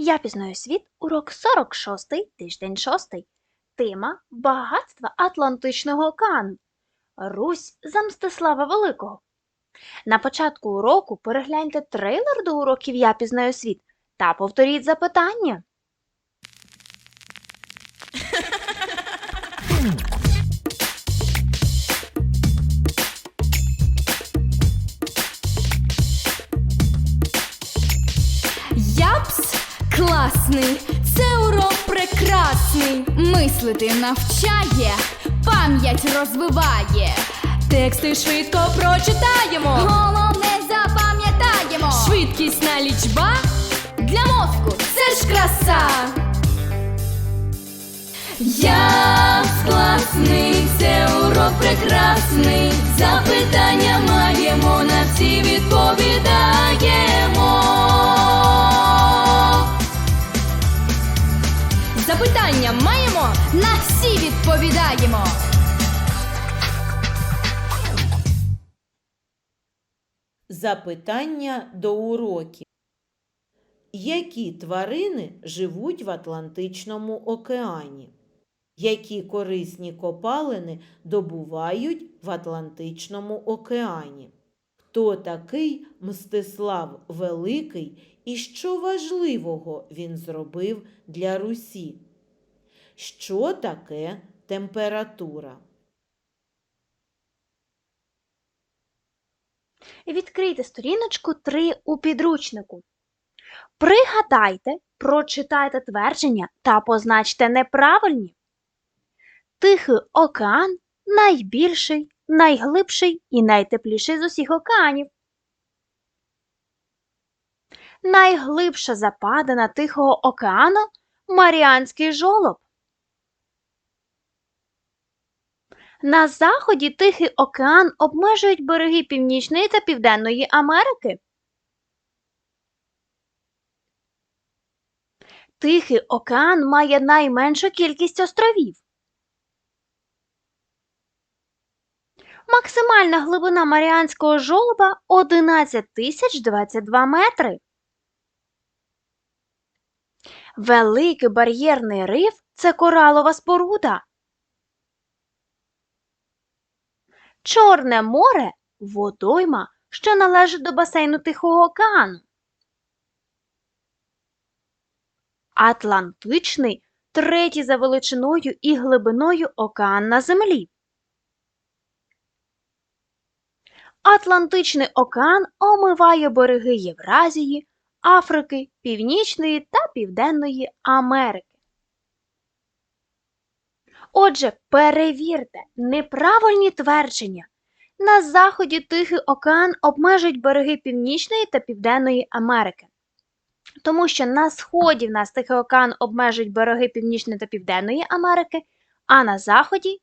Я пізнаю світ, урок 46, тиждень 6. Тема Багатства Атлантичного океану. Русь за Мстислава Великого. На початку уроку перегляньте трейлер до уроків Я пізнаю світ та повторіть запитання. Класний, це урок прекрасний. Мислити навчає, пам'ять розвиває. Тексти швидко прочитаємо. Головне запам'ятаємо. Швидкісна лічба для мозку це ж краса. Япс класний, це урок прекрасний. Запитання маємо, відповідаємо. Запитання до уроків. Які тварини живуть в Атлантичному океані? Які корисні копалини добувають в Атлантичному океані? Хто такий Мстислав Великий і що важливого він зробив для Русі? Що таке температура? Відкрийте сторіночку 3 у підручнику. Пригадайте, прочитайте твердження та позначте неправильні. Тихий океан найбільший, найглибший і найтепліший з усіх океанів. Найглибша западина Тихого океану Маріанський жолоб. На заході Тихий океан обмежують береги Північної та Південної Америки. Тихий океан має найменшу кількість островів. Максимальна глибина Маріанського жолоба 11 тисяч 22 метри. Великий бар'єрний риф це коралова споруда. Чорне море водойма, що належить до басейну Тихого океану. Атлантичний третій за величиною і глибиною океан на землі. Атлантичний океан омиває береги Євразії, Африки, Північної та Південної Америки. Отже, перевірте неправильні твердження. На заході Тихий океан обмежують береги Північної та Південної Америки. Тому що на сході в нас Тихий океан обмежують береги Північної та Південної Америки, а на заході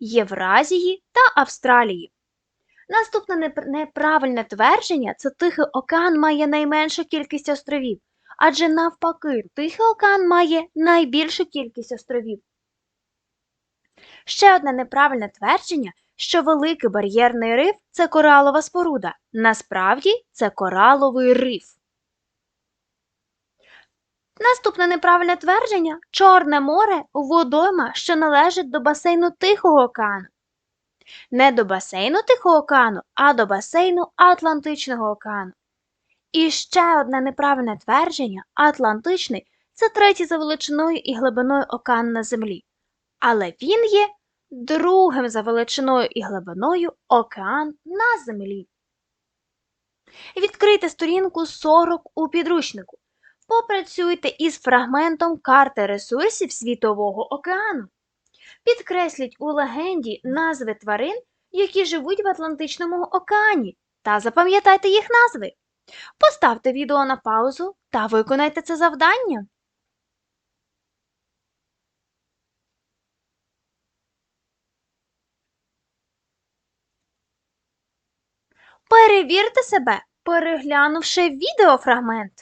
Євразії та Австралії. Наступне неправильне твердження це Тихий океан має найменшу кількість островів, адже навпаки, Тихий океан має найбільшу кількість островів. Ще одне неправильне твердження, що великий бар'єрний риф це коралова споруда. Насправді це кораловий риф. Наступне неправильне твердження Чорне море водойма, що належить до басейну Тихого океану. Не до басейну Тихого океану, а до басейну Атлантичного океану. І ще одне неправильне твердження Атлантичний це третій за величиною і глибиною океан на землі. Але він є другим за величиною і глибиною океан на землі. Відкрийте сторінку 40 у підручнику. Попрацюйте із фрагментом карти ресурсів Світового океану. Підкресліть у легенді назви тварин, які живуть в Атлантичному океані, та запам'ятайте їх назви. Поставте відео на паузу та виконайте це завдання. Перевірте себе, переглянувши відеофрагмент.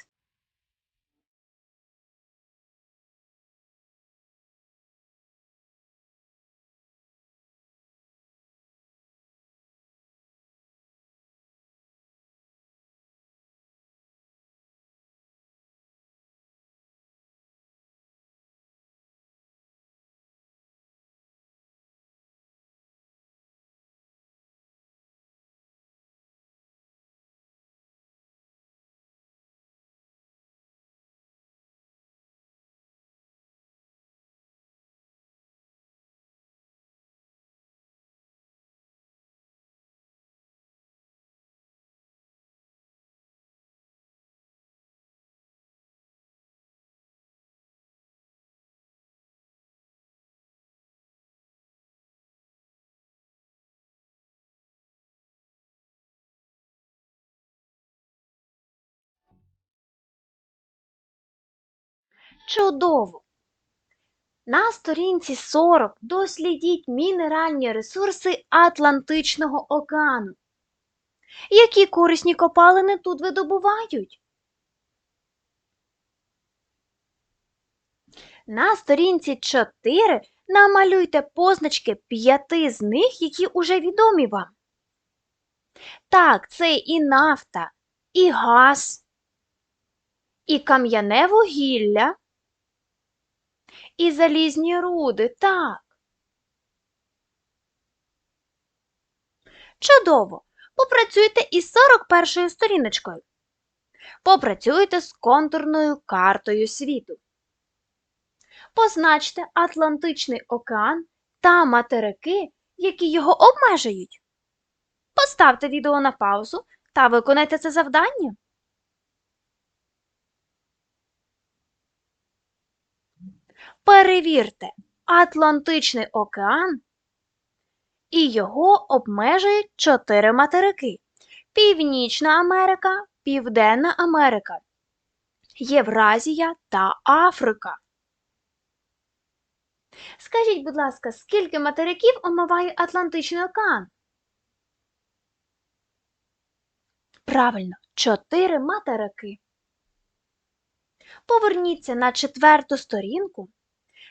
Чудово! На сторінці 40 дослідіть мінеральні ресурси Атлантичного океану. Які корисні копалини тут видобувають? На сторінці 4 намалюйте позначки п'яти з них, які уже відомі вам. Так, це і нафта, і газ, і кам'яне вугілля, і залізні руди, так. Чудово! Попрацюйте із 41 сторіночкою. Попрацюйте з контурною картою світу. Позначте Атлантичний океан та материки, які його обмежують. Поставте відео на паузу та виконайте це завдання. Перевірте, Атлантичний океан і його обмежують чотири материки: Північна Америка, Південна Америка, Євразія та Африка. Скажіть, будь ласка, скільки материків омиває Атлантичний океан? Правильно, чотири материки. Поверніться на четверту сторінку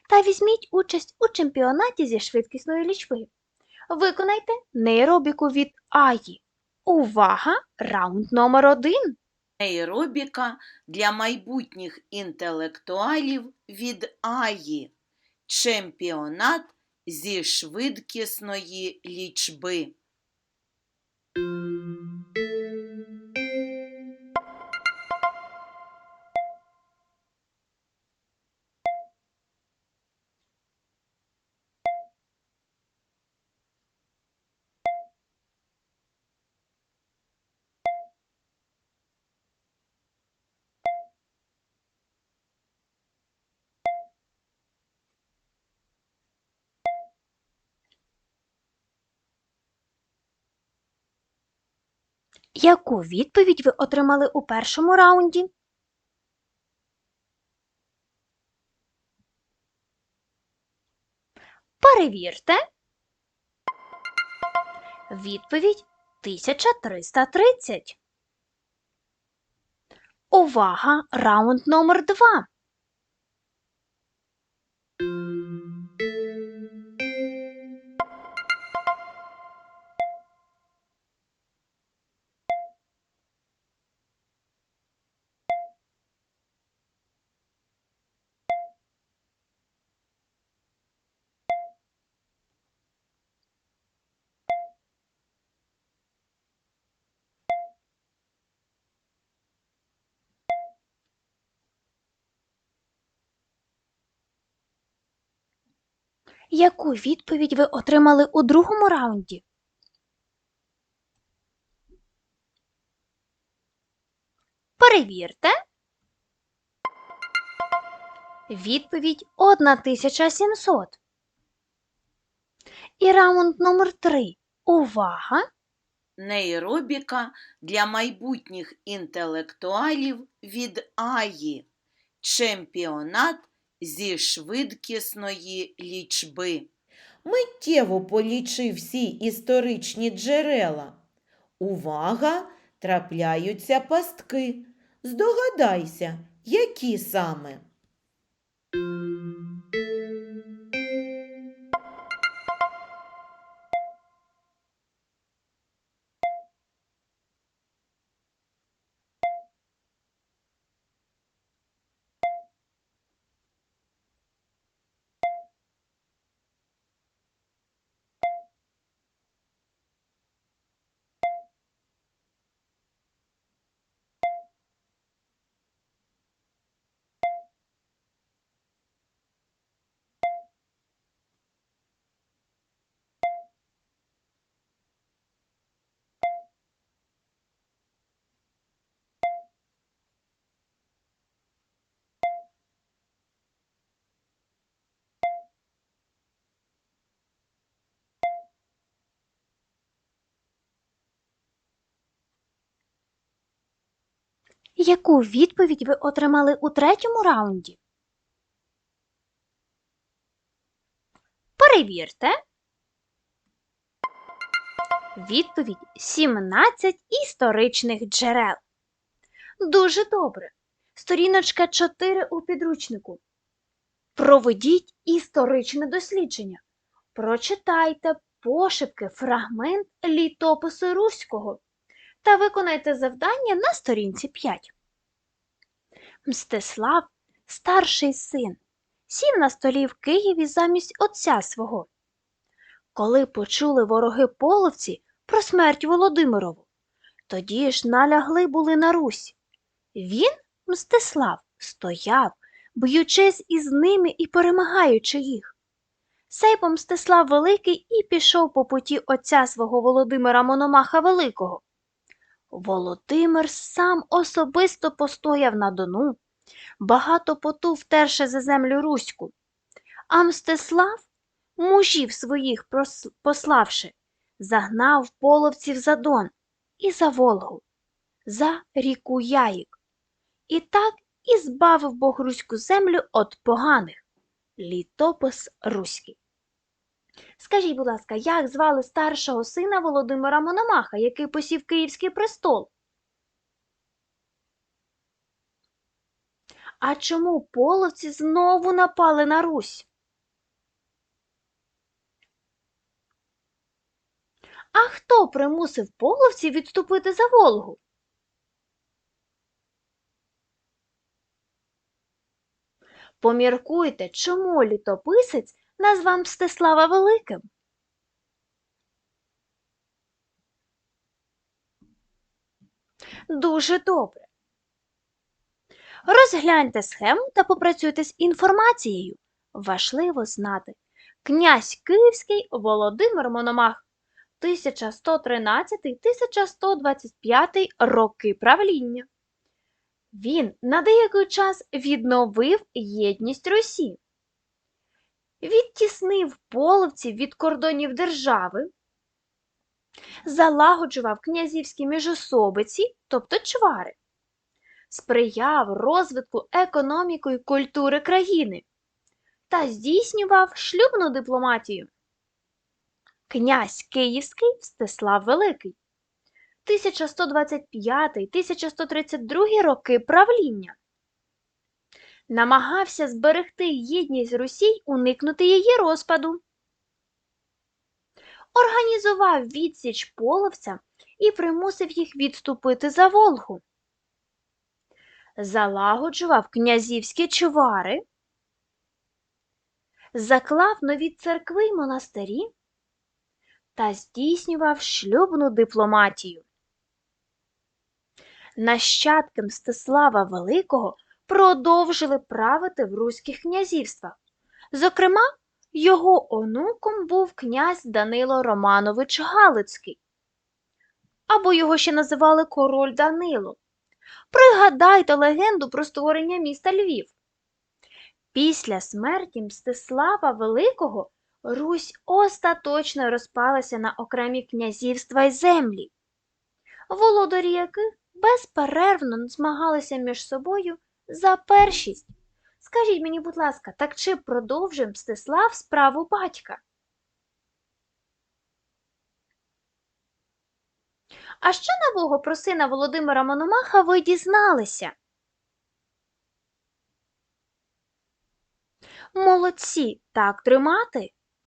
та візьміть участь у чемпіонаті зі швидкісної лічби. Виконайте нейробіку від Аї. Увага! Раунд номер один. Нейробіка для майбутніх інтелектуалів від Аї. Чемпіонат зі швидкісної лічби. Яку відповідь ви отримали у першому раунді? Перевірте. Відповідь 1330. Увага! Раунд номер 2. Яку відповідь ви отримали у другому раунді? Перевірте. Відповідь 1700. І раунд номер 3. Увага! Нейробіка для майбутніх інтелектуалів від Аї. Чемпіонат зі швидкісної лічби. Миттєво полічи всі історичні джерела. Увага! Трапляються пастки. Здогадайся, які саме. Яку відповідь ви отримали у третьому раунді? Перевірте. Відповідь 17 історичних джерел. Дуже добре. Сторіночка 4 у підручнику. Проведіть історичне дослідження. Прочитайте пошепки фрагмент літопису Руського та виконайте завдання на сторінці 5. Мстислав, старший син, сів на столі в Києві замість отця свого. Коли почули вороги половці про смерть Володимирову, тоді ж налягли були на Русь. Він, Мстислав, стояв, б'ючись із ними і перемагаючи їх. Сей Мстислав Великий і пішов по путі отця свого Володимира Мономаха Великого. Володимир сам особисто постояв на Дону, багато поту втерше за землю Руську, а Мстислав, мужів своїх пославши, загнав половців за Дон і за Волгу, за ріку Яїк. І так і збавив Бог руську землю від поганих. Літопис Руський. Скажіть, будь ласка, як звали старшого сина Володимира Мономаха, який посів Київський престол? А чому половці знову напали на Русь? А хто примусив половців відступити за Волгу? Поміркуйте, чому літописець назвав Мстислава Великим? Дуже добре. Розгляньте схему та попрацюйте з інформацією. Важливо знати. Князь Київський Володимир Мономах 1113-1125 роки правління. Він на деякий час відновив єдність Русі, відтіснив половців від кордонів держави, залагоджував князівські міжособиці, тобто чвари, сприяв розвитку економіки і культури країни та здійснював шлюбну дипломатію. Князь Київський Мстислав Великий 1125-1132 роки правління. Намагався зберегти єдність Русі, уникнути її розпаду. Організував відсіч половця і примусив їх відступити за Волгу. Залагоджував князівські чвари, заклав нові церкви й монастирі та здійснював шлюбну дипломатію. Нащадки Мстислава Великого продовжили правити в руських князівствах. Зокрема, його онуком був князь Данило Романович Галицький, або його ще називали король Данило. Пригадайте легенду про створення міста Львів. Після смерті Мстислава Великого Русь остаточно розпалася на окремі князівства й землі, володарі яких безперервно змагалися між собою за першість. Скажіть мені, будь ласка, так чи продовжив Мстислав справу батька? А що нового про сина Володимира Мономаха ви дізналися? Молодці, так тримати.